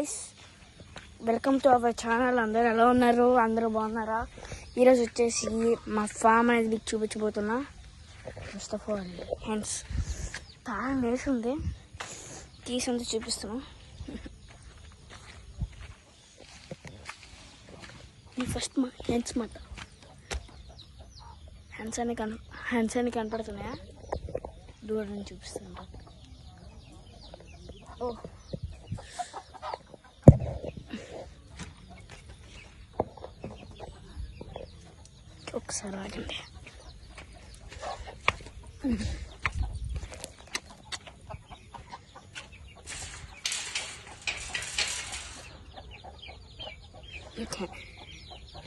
Guys welcome to our channel అందరు ఎలా ఉన్నారు? అందరూ బాగున్నారా? ఈరోజు వచ్చేసి మా ఫామ్ అనేది మీకు చూపించబోతున్నా. ఫస్ట్ ఆఫ్ ఆల్ హ్యాండ్స్ తాళం వేసి ఉంది తీసి ఉంది ఫస్ట్ మా హ్యాండ్స్ మాట. హ్యాండ్స్ అని కన్ హ్యాండ్స్ అని కనపడుతున్నాయా? దూరం చూపిస్తున్నా. ఓ. ఒకసారి ఆగండి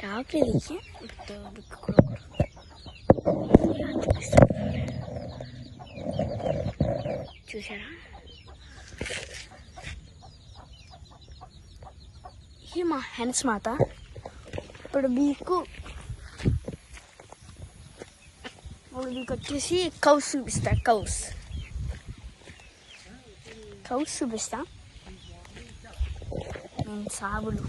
రావట్లేదు చూసారా ఇది మా హెన్స్ మాత ఇప్పుడు మీకు ఇప్పుడు మీకు వచ్చేసి కౌస్ చూపిస్తా కౌస్. కౌస్ చూపిస్తా. నేను సాబులు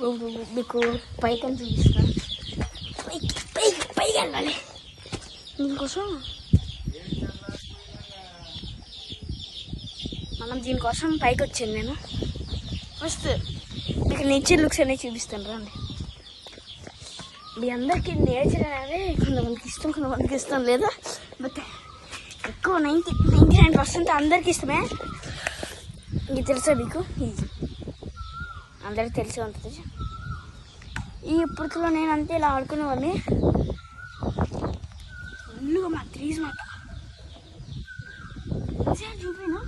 మీకు పైకి అని చూపిస్తా. పైకి పైకి పైకి వెళ్ళాలి. దీనికోసం? మనం దీనికోసం పైకి వచ్చాను నేను. ఫస్ట్ మీకు నేచర్ లుక్స్ అనేవి చూపిస్తాను రండి. మీ అందరికీ నేచర్ అనేది కొంతమందికి ఇష్టం కొంతమందికి ఇష్టం లేదు. బట్ ఎక్కువ నైంటీ నైంటీ నైన్ పర్సెంట్ అందరికి ఇష్టమే. ఇది తెలుసా మీకు? అందరికి తెలిసి ఉంటుంది. ఈ ఇప్పటిలో నేను అంతే ఇలా ఆడుకునేవాడిని ఫుల్గా మా త్రీస్ మాట చూపినా?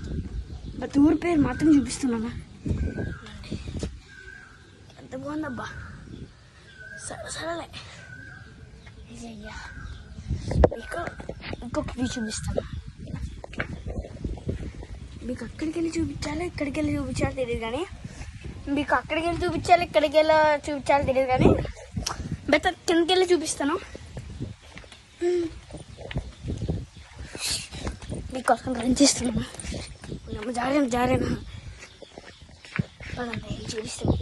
బట్ ఊరి పేరు మాత్రం చూపిస్తున్నామా ఎంత బాగుందబ్బా. సరే సరేలే. అయ్యా మీకు ఇంకొక వ్యూ చూపిస్తాను. మీకు అక్కడికి వెళ్ళి చూపించాలి ఇక్కడికి వెళ్ళి చూపించాలి తెలియదు కానీ మీకు అక్కడికి వెళ్ళి చూపించాలి ఇక్కడికి వెళ్ళా చూపించాలి తెలియదు కానీ. బెటర్ కిందకి వెళ్ళి చూపిస్తాను. మీకోసం రన్ చేస్తున్నాను. జారేనా జారేనా పదండి చూపిస్తాను